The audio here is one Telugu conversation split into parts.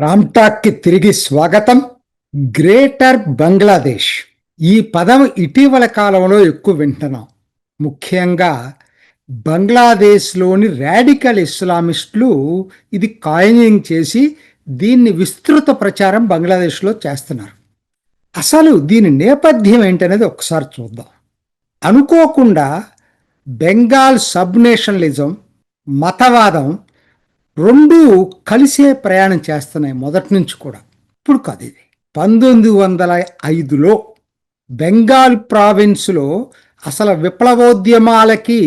రామ్టాక్కి తిరిగి స్వాగతం. గ్రేటర్ బంగ్లాదేశ్. ఈ పదం ఇటీవల కాలంలో ఎక్కువ వింటున్నాం. ముఖ్యంగా బంగ్లాదేశ్లోని రాడికల్ ఇస్లామిస్టులు ఇది కాయినింగ్ చేసి దీన్ని విస్తృత ప్రచారం బంగ్లాదేశ్లో చేస్తున్నారు. అసలు దీని నేపథ్యం ఏంటనేది ఒకసారి చూద్దాం. అనుకోకుండా బెంగాల్ సబ్ నేషనలిజం మతవాదం రెండు కలిసే ప్రయాణం చేస్తున్నాయి మొదటి నుంచి కూడా. ఇప్పుడు కాదు ఇది. పంతొమ్మిది వందల ఐదులో బెంగాల్ ప్రావిన్స్లో అసలు విప్లవోద్యమాలకి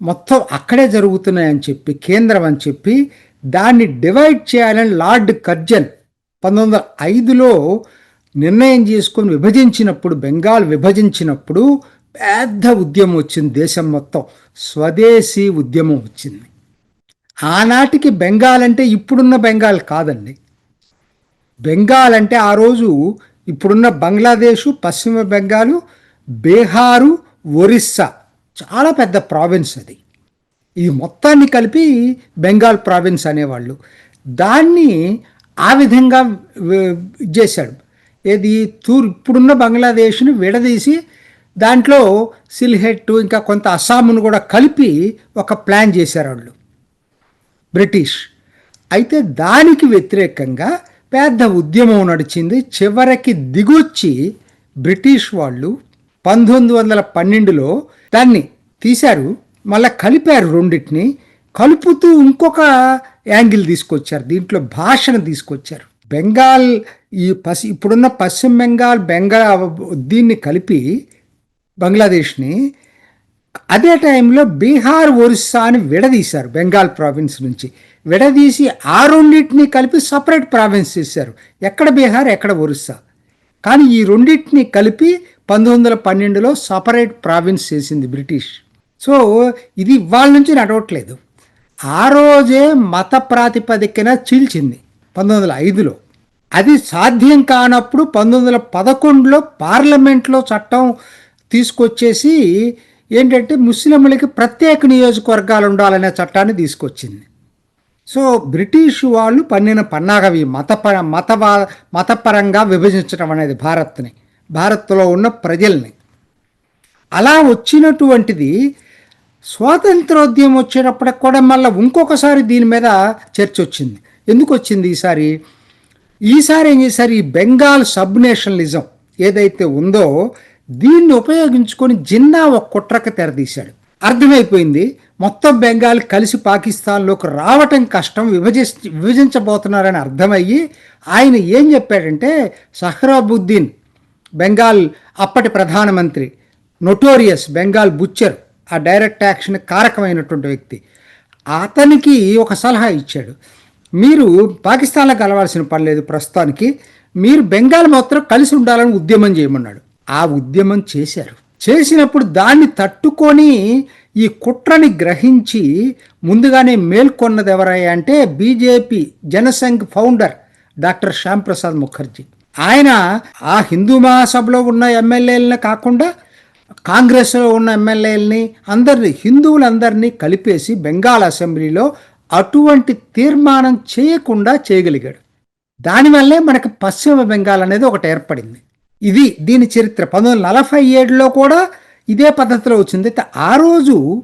మొత్తం అక్కడే జరుగుతున్నాయని చెప్పి కేంద్రం అని చెప్పి దాన్ని డివైడ్ చేయాలని లార్డ్ కర్జన్ పంతొమ్మిది వందల ఐదులో నిర్ణయం చేసుకొని విభజించినప్పుడు బెంగాల్ విభజించినప్పుడు పెద్ద ఉద్యమం వచ్చింది. దేశం మొత్తం స్వదేశీ ఉద్యమం వచ్చింది. ఆనాటికి బెంగాల్ అంటే ఇప్పుడున్న బెంగాల్ కాదండి. బెంగాల్ అంటే ఆ రోజు ఇప్పుడున్న బంగ్లాదేశు పశ్చిమ బెంగాలు బీహారు ఒరిస్సా చాలా పెద్ద ప్రావిన్స్ అది. ఇది మొత్తాన్ని కలిపి బెంగాల్ ప్రావిన్స్ అనేవాళ్ళు. దాన్ని ఆ విధంగా చేశాడు. ఏది? తూర్ ఇప్పుడున్న బంగ్లాదేశ్ని విడదీసి దాంట్లో సిల్హెట్ ఇంకా కొంత అస్సాంను కూడా కలిపి ఒక ప్లాన్ చేశారు వాళ్ళు బ్రిటిష్. అయితే దానికి వ్యతిరేకంగా పెద్ద ఉద్యమం నడిచింది. చివరికి దిగొచ్చి బ్రిటిష్ వాళ్ళు పంతొమ్మిది వందల పన్నెండులో దాన్ని తీశారు. మళ్ళీ కలిపారు రెండింటిని. కలుపుతూ ఇంకొక యాంగిల్ తీసుకొచ్చారు. దీంట్లో భాషను తీసుకొచ్చారు. బెంగాల్ ఈ పసి ఇప్పుడున్న పశ్చిమ బెంగాల్ బెంగాల్ దీన్ని కలిపి బంగ్లాదేశ్ని అదే టైంలో బీహార్ ఒరిస్సా అని విడదీశారు బెంగాల్ ప్రావిన్స్ నుంచి. విడదీసి ఆ రెండింటిని కలిపి సపరేట్ ప్రావిన్స్ చేశారు. ఎక్కడ బీహార్ ఎక్కడ ఒరిస్సా. కానీ ఈ రెండింటిని కలిపి పంతొమ్మిది వందల పన్నెండులో సపరేట్ ప్రావిన్స్ చేసింది బ్రిటిష్. సో ఇది ఇవాళ నుంచి నడవట్లేదు. ఆ రోజే మత ప్రాతిపదికన చీల్చింది పంతొమ్మిది వందల ఐదులో. అది సాధ్యం కానప్పుడు పంతొమ్మిది వందల పదకొండులో పార్లమెంట్లో చట్టం తీసుకొచ్చేసి ఏంటంటే ముస్లింలకి ప్రత్యేక నియోజకవర్గాలు ఉండాలనే చట్టాన్ని తీసుకొచ్చింది. సో బ్రిటిష్ వాళ్ళు పన్నిన పన్నాగవి మతపర మతవా మతపరంగా విభజించడం అనేది భారత్ని భారత్లో ఉన్న ప్రజల్ని. అలా వచ్చినటువంటిది స్వాతంత్రోద్యమం వచ్చేటప్పటికి కూడా మళ్ళీ ఇంకొకసారి దీని మీద చర్చ వచ్చింది. ఎందుకు వచ్చింది ఈసారి? ఈసారి ఏం చేశారు? ఈ బెంగాల్ సబ్ నేషనలిజం ఏదైతే ఉందో దీన్ని ఉపయోగించుకొని జిన్నా ఒక కుట్రకు తెరదీశాడు అర్థమైపోయింది? మొత్తం బెంగాల్ కలిసి పాకిస్తాన్లోకి రావటం కష్టం విభజి విభజించబోతున్నారని అర్థమయ్యి ఆయన ఏం చెప్పాడంటే సహ్రాబుద్దీన్ బెంగాల్ అప్పటి ప్రధానమంత్రి నొటోరియస్ బెంగాల్ బుచ్చర్ ఆ డైరెక్ట్ యాక్షన్ కారకమైనటువంటి వ్యక్తి. అతనికి ఒక సలహా ఇచ్చాడు. మీరు పాకిస్తాన్లో కలవాల్సిన పని లేదు ప్రస్తుతానికి మీరు బెంగాల్ మాత్రం కలిసి ఉండాలని ఉద్యమం చేయమన్నాడు. ఆ ఉద్యమం చేశారు. చేసినప్పుడు దాన్ని తట్టుకొని ఈ కుట్రని గ్రహించి ముందుగానే మేల్కొన్నది ఎవరయ్యా అంటే BJP Jan Sangh founder doctor Shyamprasad Mukherjee. ఆయన ఆ హిందూ మహాసభలో ఉన్న ఎమ్మెల్యేలని కాకుండా కాంగ్రెస్లో ఉన్న ఎమ్మెల్యేలని అందరినీ హిందువులందరినీ కలిపేసి బెంగాల్ అసెంబ్లీలో అటువంటి తీర్మానం చేయకుండా చేయగలిగాడు. దానివల్లే మనకు పశ్చిమ బెంగాల్ అనేది ఒకటి ఏర్పడింది. ఇది దీని చరిత్ర. పంతొమ్మిది నలభై ఏడులో కూడా ఇదే పద్ధతిలో వచ్చింది. అయితే ఆ రోజు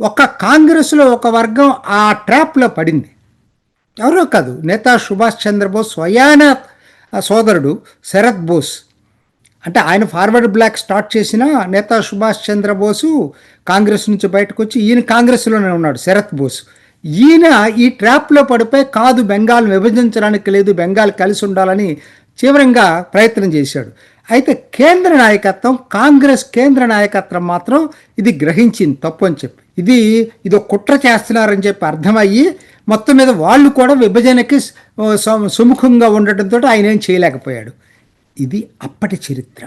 ఒక కాంగ్రెస్లో ఒక వర్గం ఆ ట్రాప్లో పడింది. ఎవరో కాదు నేతా సుభాష్ చంద్రబోస్ స్వయాన సోదరుడు శరత్ బోస్. అంటే ఆయన ఫార్వర్డ్ బ్లాక్ స్టార్ట్ చేసిన నేతా సుభాష్ చంద్రబోసు కాంగ్రెస్ నుంచి బయటకు వచ్చి ఈయన కాంగ్రెస్లోనే ఉన్నాడు శరత్ బోస్. ఈయన ఈ ట్రాప్లో పడిపోయి కాదు బెంగాల్ విభజించడానికి లేదు బెంగాల్ కలిసి ఉండాలని తీవ్రంగా ప్రయత్నం చేశాడు. అయితే కేంద్ర నాయకత్వం కాంగ్రెస్ కేంద్ర నాయకత్వం మాత్రం ఇది గ్రహించింది తప్పు అని చెప్పి. ఇది ఇదో కుట్ర చేస్తున్నారని చెప్పి అర్థమయ్యి మొత్తం మీద వాళ్ళు కూడా విభజనకి సుముఖంగా ఉండటంతో ఆయన ఏం చేయలేకపోయాడు. ఇది అప్పటి చరిత్ర.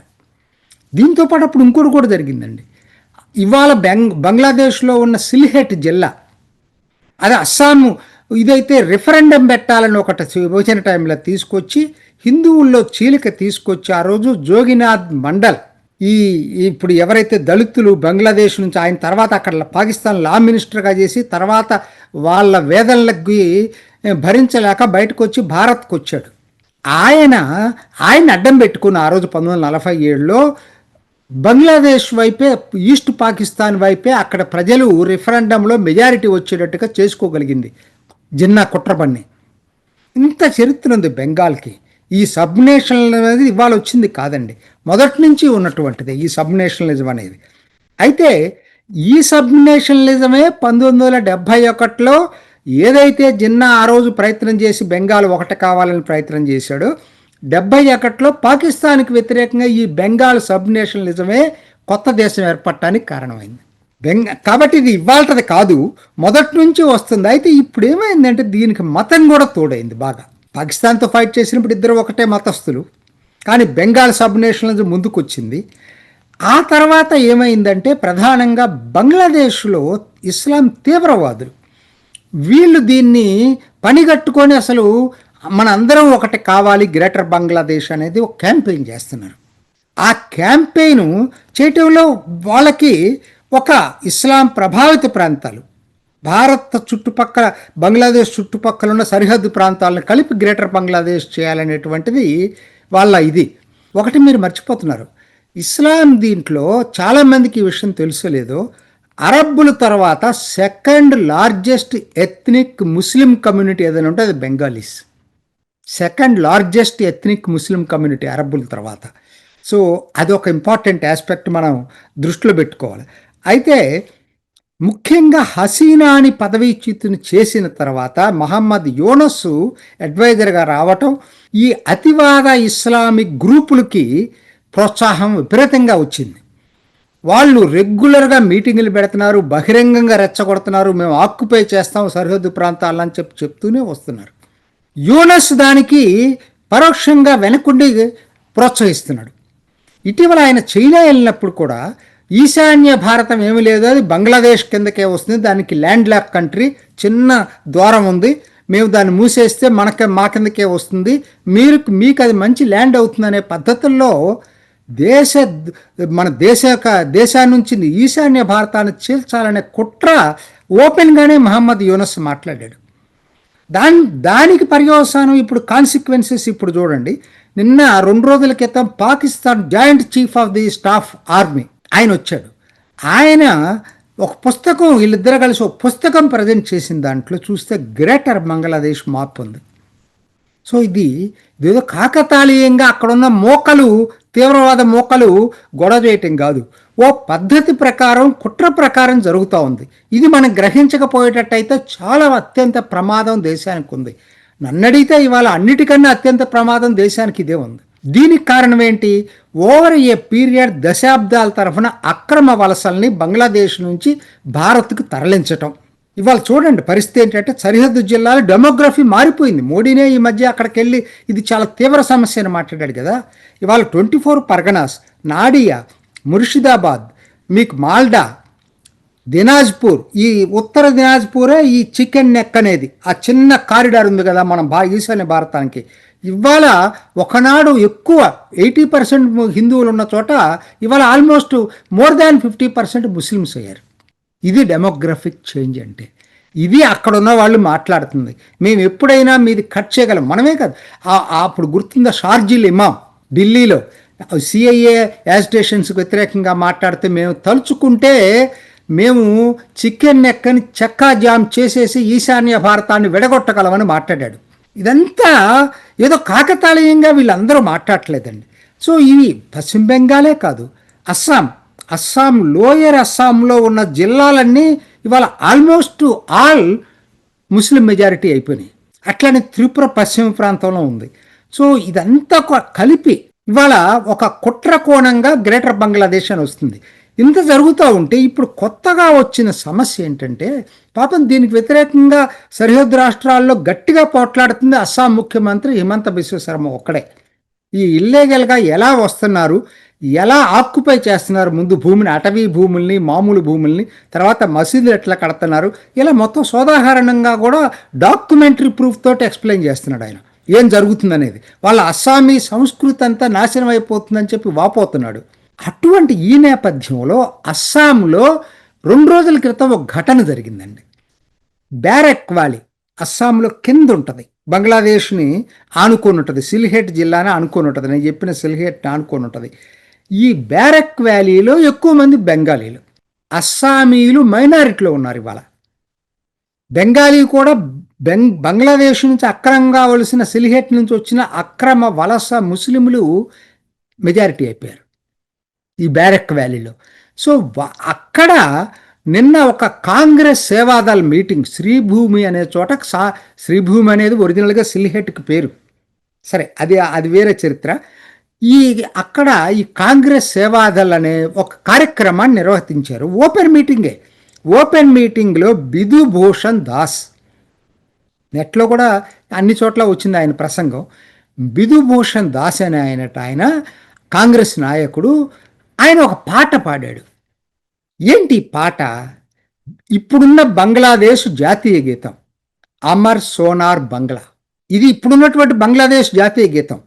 దీంతో పాటు అప్పుడు ఇంకోటి కూడా జరిగిందండి. ఇవాళ బెంగ్ బంగ్లాదేశ్లో ఉన్న సిల్హెట్ జిల్లా అది అస్సాం ఇదైతే రిఫరెండం పెట్టాలని ఒకటి విభజన టైంలో తీసుకొచ్చి హిందువుల్లో చీలిక తీసుకొచ్చి ఆ రోజు జోగినాథ్ మండల్ ఈ ఇప్పుడు ఎవరైతే దళితులు బంగ్లాదేశ్ నుంచి ఆయన తర్వాత అక్కడ పాకిస్తాన్ లా మినిస్టర్గా చేసి తర్వాత వాళ్ళ వేదనలకి భరించలేక బయటకు వచ్చి భారత్కు వచ్చాడు ఆయన ఆయన అడ్డం పెట్టుకున్న ఆ రోజు పంతొమ్మిది వందల నలభై ఏడులో బంగ్లాదేశ్ వైపే ఈస్ట్ పాకిస్తాన్ వైపే అక్కడ ప్రజలు రిఫరెండంలో మెజారిటీ వచ్చేటట్టుగా చేసుకోగలిగింది. జిన్నా కుట్రబన్ని ఇంత చరిత్ర ఉంది బెంగాల్కి. ఈ సబ్నేషనల్ అనేది ఇవాళ వచ్చింది కాదండి. మొదటి నుంచి ఉన్నటువంటిది ఈ సబ్నేషనలిజం అనేది. అయితే ఈ సబ్నేషనలిజమే పంతొమ్మిది వందల డెబ్భై ఒకటిలో ఏదైతే జిన్నా ఆ రోజు ప్రయత్నం చేసి బెంగాల్ ఒకటి కావాలని ప్రయత్నం చేశాడో డెబ్బై ఒకటిలో పాకిస్తాన్కి వ్యతిరేకంగా ఈ బెంగాల్ సబ్నేషనలిజమే కొత్త దేశం ఏర్పడటానికి కారణమైంది. బెంగ కాబట్టి ఇది ఇవాళది కాదు మొదటి నుంచి వస్తుంది. అయితే ఇప్పుడు ఏమైందంటే దీనికి మతం కూడా తోడైంది బాగా. పాకిస్తాన్తో ఫైట్ చేసినప్పుడు ఇద్దరు ఒకటే మతస్థులు. కానీ బెంగాల్ సబ్ నేషనలిజం ముందుకొచ్చింది. ఆ తర్వాత ఏమైందంటే ప్రధానంగా బంగ్లాదేశ్లో ఇస్లాం తీవ్రవాదులు. వీళ్ళు దీన్ని పనిగట్టుకొని అసలు మన అందరం ఒకటి కావాలి గ్రేటర్ బంగ్లాదేశ్ అనేది ఒక క్యాంపెయిన్ చేస్తున్నారు. ఆ క్యాంపెయిన్ చేయటంలో వాళ్ళకి ఒక ఇస్లాం ప్రభావిత ప్రాంతాలు. భారత్ చుట్టుపక్కల బంగ్లాదేశ్ చుట్టుపక్కల ఉన్న సరిహద్దు ప్రాంతాలను కలిపి గ్రేటర్ బంగ్లాదేశ్ చేయాలనేటువంటిది వాళ్ళ ఇది. ఒకటి మీరు మర్చిపోతున్నారు. ఇస్లాం దీంట్లో చాలామందికి ఈ విషయం తెలుసలేదో. అరబ్బుల తర్వాత second largest ethnic Muslim community ఏదైనా ఉంటే అది Bengalis. Second largest ethnic Muslim community అరబ్బుల తర్వాత. సో అది ఒక ఇంపార్టెంట్ ఆస్పెక్ట్ మనం దృష్టిలో పెట్టుకోవాలి. అయితే ముఖ్యంగా హసీనాని పదవీచ్యుతిని చేసిన తర్వాత మహమ్మద్ యోనస్ అడ్వైజర్గా రావటం ఈ అతివాద ఇస్లామిక్ గ్రూపులకి ప్రోత్సాహం విపరీతంగా వచ్చింది. వాళ్ళు రెగ్యులర్గా మీటింగులు పెడుతున్నారు బహిరంగంగా రెచ్చగొడుతున్నారు మేము ఆక్యుపై చేస్తాం సరిహద్దు ప్రాంతాలని చెప్పి చెప్తూనే వస్తున్నారు. యూనస్ దానికి పరోక్షంగా వెనకుండి ప్రోత్సహిస్తున్నాడు. ఇటీవల ఆయన చైనా వెళ్ళినప్పుడు కూడా ఈశాన్య భారతం ఏమీ లేదు. అది బంగ్లాదేశ్ కిందకే వస్తుంది. దానికి ల్యాండ్ ల్యాక్ కంట్రీ చిన్న ద్వారం ఉంది. మేము దాన్ని మూసేస్తే మనకి మా కిందకే వస్తుంది. మీరు మీకు అది మంచి ల్యాండ్ అవుతుందనే పద్ధతుల్లో దేశ మన దేశ యొక్క- దేశాన్ని నుంచి ఈశాన్య భారతాన్ని చీల్చాలనే కుట్ర ఓపెన్గానే మహమ్మద్ యూనస్ మాట్లాడాడు. దాని దానికి పర్యవసానం ఇప్పుడు కాన్సిక్వెన్సెస్ ఇప్పుడు చూడండి. నిన్న రెండు రోజుల క్రితం Pakistan joint chief of the staff army ఆయన వచ్చాడు. ఆయన ఒక పుస్తకం వీళ్ళిద్దరు కలిసి ఒక పుస్తకం ప్రజెంట్ చేసిన దాంట్లో చూస్తే గ్రేటర్ బంగ్లాదేశ్ మార్పు ఉంది. సో ఇది ఇదేదో కాకతాళీయంగా అక్కడున్న మోకలు తీవ్రవాద మోకలు గొడవ చేయటం కాదు. ఓ పద్ధతి ప్రకారం కుట్ర ప్రకారం జరుగుతూ ఉంది. ఇది మనం గ్రహించకపోయేటట్టయితే చాలా అత్యంత ప్రమాదం దేశానికి ఉంది నన్నడిగితే ఇవాళ అన్నిటికన్నా అత్యంత ప్రమాదం దేశానికి ఇదే ఉంది. దీనికి కారణం ఏంటి? ఓవర్ ఏ పీరియడ్ దశాబ్దాల తరఫున అక్రమ వలసల్ని బంగ్లాదేశ్ నుంచి భారత్కు తరలించటం. ఇవాళ చూడండి పరిస్థితి ఏంటంటే సరిహద్దు జిల్లాలో డెమోగ్రఫీ మారిపోయింది. మోడీనే ఈ మధ్య అక్కడికి వెళ్ళి ఇది చాలా తీవ్ర సమస్య అని మాట్లాడాడు కదా. ఇవాళ ట్వంటీ ఫోర్ పర్గనాస్ నాడియా ముర్షిదాబాద్ మీకు మాల్డా దినాజ్పూర్ ఈ ఉత్తర దినాజ్పూరే ఈ చికెన్ నెక్ అనేది. ఆ చిన్న కారిడార్ ఉంది కదా మనం బా ఈశాన్య భారతానికి. ఇవాళ ఒకనాడు ఎక్కువ ఎయిటీ పర్సెంట్ హిందువులు ఉన్న చోట ఇవాళ almost more than fifty percent Muslims అయ్యారు. ఇది డెమోగ్రఫిక్ చేంజ్ అంటే. ఇది అక్కడ ఉన్న వాళ్ళు మాట్లాడుతుంది. మేము ఎప్పుడైనా మీది కట్ చేయగలం. మనమే కాదు. అప్పుడు గుర్తుందా షార్జిల్ ఇమాం ఢిల్లీలో? సిఐఏ యాజిటేషన్స్కి వ్యతిరేకంగా మాట్లాడితే మేము తలుచుకుంటే మేము చికెన్ నెక్కని చెక్కా జామ్ చేసేసి ఈశాన్య భారతాన్ని విడగొట్టగలమని మాట్లాడాడు. ఇదంతా ఏదో కాకతాళీయంగా వీళ్ళందరూ మాట్లాడలేదండి సో ఇవి పశ్చిమ బెంగాలే కాదు. అస్సాం. అస్సాం లోయర్ అస్సాంలో ఉన్న జిల్లాలన్నీ ఇవాళ ఆల్మోస్ట్ ఆల్ ముస్లిం మెజారిటీ అయిపోయినాయి. అట్లనే త్రిపుర పశ్చిమ ప్రాంతంలో ఉంది. సో ఇదంతా కలిపి ఇవాళ ఒక కుట్ర కోణంగా గ్రేటర్ బంగ్లాదేశ్ అని వస్తుంది. ఇంత జరుగుతూ ఉంటే ఇప్పుడు కొత్తగా వచ్చిన సమస్య ఏంటంటే పాపం దీనికి వ్యతిరేకంగా సరిహద్దు రాష్ట్రాల్లో గట్టిగా పోట్లాడుతుంది అస్సాం ముఖ్యమంత్రి హిమంత బిశ్వ శర్మ ఒక్కడే. ఈ ఇల్లీగల్గా ఎలా వస్తున్నారు ఎలా ఆక్యుపై చేస్తున్నారు ముందు భూమిని అటవీ భూముల్ని మామూలు భూముల్ని తర్వాత మసీదులు ఎట్లా కడుతున్నారు ఇలా మొత్తం సోదాహరణంగా కూడా డాక్యుమెంటరీ ప్రూఫ్ తోటి ఎక్స్ప్లెయిన్ చేస్తున్నాడు ఆయన. ఏం జరుగుతుందనేది. వాళ్ళ అస్సామీ సంస్కృతి అంతా నాశనం అయిపోతుందని చెప్పి వాపోతున్నాడు. అటువంటి ఈ నేపథ్యంలో అస్సాంలో రెండు రోజుల క్రితం ఒక ఘటన జరిగిందండి. బ్యారెక్ వ్యాలీ అస్సాంలో కింద ఉంటుంది. బంగ్లాదేశ్ని ఆనుకొని ఉంటుంది సిల్హెట్ జిల్లానే ఆనుకొని ఉంటుంది నేను చెప్పిన సిల్హెట్ ఆనుకొని ఉంటుంది ఈ బ్యారెక్ వ్యాలీలో ఎక్కువ మంది బెంగాలీలు. అస్సామీలు మైనారిటీలో ఉన్నారు ఇవాళ. బెంగాలీ కూడా బెంగ్ బంగ్లాదేశ్ నుంచి అక్రమంగా వలసిన సిలిహెట్ నుంచి వచ్చిన అక్రమ వలస ముస్లింలు మెజారిటీ అయిపోయారు. ఈ బ్యారెక్ వ్యాలీలో. సో అక్కడ నిన్న ఒక కాంగ్రెస్ సేవాదళ మీటింగ్ శ్రీభూమి అనే చోట సా శ్రీభూమి అనేది ఒరిజినల్గా సిల్హెట్కి పేరు. సరే అది అది వేరే చరిత్ర. ఈ అక్కడ ఈ కాంగ్రెస్ సేవాదల్ అనే ఒక కార్యక్రమాన్ని నిర్వహించారు. ఓపెన్ మీటింగే. ఓపెన్ మీటింగ్లో బిధుభూషణ్ దాస్. నెట్లో కూడా అన్ని చోట్ల వచ్చింది ఆయన ప్రసంగం. బిధుభూషణ్ దాస్ అనే ఆయనట ఆయన కాంగ్రెస్ నాయకుడు ఆయన ఒక పాట పాడాడు. ఏంటి పాట? ఇప్పుడున్న బంగ్లాదేశ్ జాతీయ గీతం అమర్ సోనార్ బంగ్లా. ఇది ఇప్పుడున్నటువంటి బంగ్లాదేశ్ జాతీయ గీతం.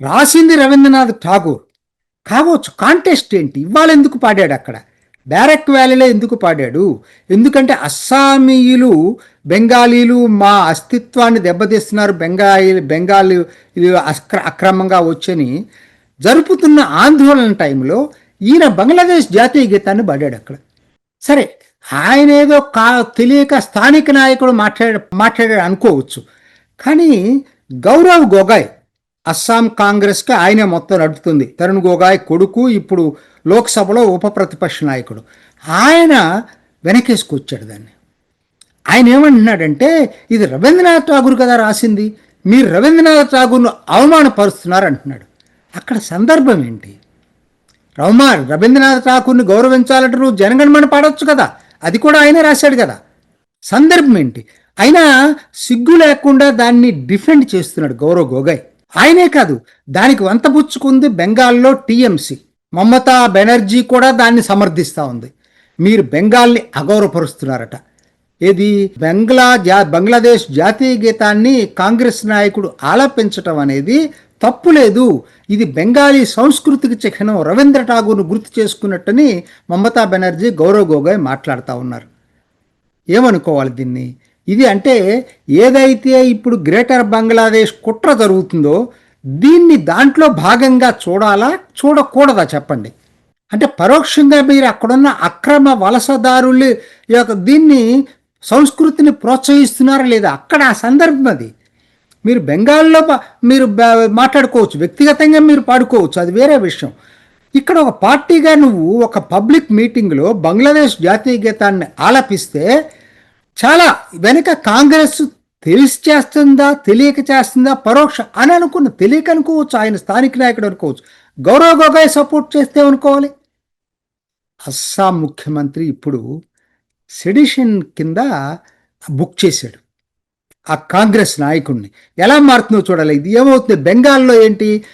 రాసింది రవీంద్రనాథ్ ఠాగూర్. కావచ్చు కాంటెస్ట్ ఏంటి? ఇవాళ ఎందుకు పాడాడు అక్కడ? బ్యారక్ వ్యాలీలో ఎందుకు పాడాడు? ఎందుకంటే అస్సామీయులు బెంగాలీలు మా అస్తిత్వాన్ని దెబ్బతీస్తున్నారు. బెంగాలీ బెంగాలీ అక్ర అక్రమంగా వచ్చని జరుపుతున్న ఆందోళన టైంలో ఈయన బంగ్లాదేశ్ జాతీయ గీతాన్ని పాడాడు అక్కడ. సరే ఆయన ఏదో కా తెలియక స్థానిక నాయకుడు మాట్లాడ మాట్లాడాడు అనుకోవచ్చు. కానీ గౌరవ్ గొగాయ్ అస్సాం కాంగ్రెస్కి ఆయనే మొత్తం నడుపుతుంది. తరుణ్ గొగాయ్ కొడుకు ఇప్పుడు లోక్సభలో ఉప ప్రతిపక్ష నాయకుడు. ఆయన వెనకేసుకొచ్చాడు దాన్ని. ఆయన ఏమంటున్నాడంటే ఇది రవీంద్రనాథ్ ఠాగూర్ కదా రాసింది మీరు రవీంద్రనాథ్ ఠాగూర్ను అవమానపరుస్తున్నారు అంటున్నాడు. అక్కడ సందర్భం ఏంటి? రౌమా రవీంద్రనాథ్ ఠాకూర్ని గౌరవించాలంటే నువ్వు జనగణమన పాడొచ్చు కదా? అది కూడా ఆయనే రాశాడు కదా. సందర్భం ఏంటి? అయినా సిగ్గు లేకుండా దాన్ని డిఫెండ్ చేస్తున్నాడు గౌరవ్ గొగయ్. ఆయనే కాదు దానికి వంతపుచ్చుకుంది బెంగాల్లో టీఎంసీ. మమతా బెనర్జీ కూడా దాన్ని సమర్థిస్తూ ఉంది. మీరు బెంగాల్ని అగౌరవపరుస్తున్నారట. ఏది? బెంగ్లా జా బంగ్లాదేశ్ జాతీయ గీతాన్ని కాంగ్రెస్ నాయకుడు ఆలపించటం అనేది తప్పు లేదు ఇది బెంగాలీ సంస్కృతికి చిహ్నం రవీంద్ర ఠాగూర్ను గుర్తు చేసుకున్నట్టని మమతా బెనర్జీ గౌరవ్ గొగోయ్ మాట్లాడుతూ ఉన్నారు. ఏమనుకోవాలి దీన్ని? ఇది అంటే ఏదైతే ఇప్పుడు గ్రేటర్ బంగ్లాదేశ్ కుట్ర జరుగుతుందో దీన్ని దాంట్లో భాగంగా చూడాలా చూడకూడదా చెప్పండి? అంటే పరోక్షంగా మీరు అక్కడున్న అక్రమ వలసదారులు యొక్క దీన్ని సంస్కృతిని ప్రోత్సహిస్తున్నారా లేదా? అక్కడ ఆ సందర్భం అది. మీరు బెంగాల్లో మీరు మాట్లాడుకోవచ్చు. వ్యక్తిగతంగా మీరు పాడుకోవచ్చు. అది వేరే విషయం. ఇక్కడ ఒక పార్టీగా నువ్వు ఒక పబ్లిక్ మీటింగ్లో బంగ్లాదేశ్ జాతీయ గీతాన్ని ఆలపిస్తే చాలా వెనుక కాంగ్రెస్ తెలిసి చేస్తుందా తెలియక చేస్తుందా పరోక్ష అని అనుకున్న తెలియక అనుకోవచ్చు. ఆయన స్థానిక నాయకుడు అనుకోవచ్చు. గౌరవ గొగాయ్ సపోర్ట్ చేస్తే అనుకోవాలి. అస్సాం ముఖ్యమంత్రి ఇప్పుడు సెడిషన్ కింద బుక్ చేశాడు. ఆ కాంగ్రెస్ నాయకుడిని ఎలా మారుతుందో చూడాలి. ఇది ఏమవుతుంది? బెంగాల్లో ఏంటి?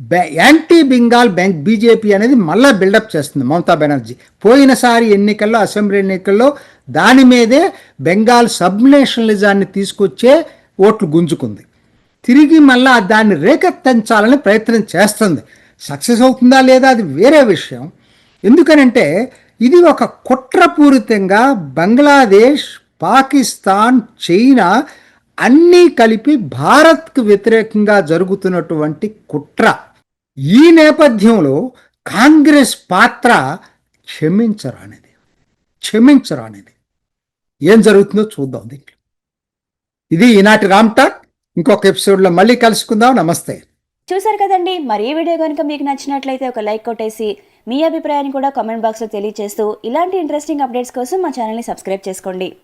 బె- యాంటీ బెంగాల్ బ్యాంక్ బీజేపీ అనేది మళ్ళా బిల్డప్ చేస్తుంది మమతా బెనర్జీ. పోయినసారి ఎన్నికల్లో అసెంబ్లీ ఎన్నికల్లో దాని మీదే బెంగాల్ సబ్నేషనలిజాన్ని తీసుకొచ్చే ఓట్లు గుంజుకుంది. తిరిగి మళ్ళా దాన్ని రేకెత్తించాలని ప్రయత్నం చేస్తుంది. సక్సెస్ అవుతుందా లేదా అది వేరే విషయం. ఎందుకనంటే ఇది ఒక కుట్రపూరితంగా బంగ్లాదేశ్ పాకిస్తాన్ చైనా అన్నీ కలిపి భారత్కు వ్యతిరేకంగా జరుగుతున్నటువంటి కుట్ర. ఈ నేపథ్యంలో కాంగ్రెస్ పాత్ర క్షమించరానిది. క్షమించరానిది. ఏం జరుగుతుందో చూద్దాం దీంట్లో. ఇది ఈనాటి రామ్టాక్ ఇంకొక ఎపిసోడ్లో మళ్ళీ కలుసుకుందాం. నమస్తే. చూసారు కదండి. మరి ఈ వీడియో కనుక మీకు నచ్చినట్లయితే ఒక లైక్ కొట్టేసి మీ అభిప్రాయాన్ని కూడా కామెంట్ బాక్స్లో తెలియజేస్తూ ఇలాంటి ఇంట్రెస్టింగ్ అప్డేట్స్ కోసం మా ఛానల్ని సబ్స్క్రైబ్ చేసుకోండి.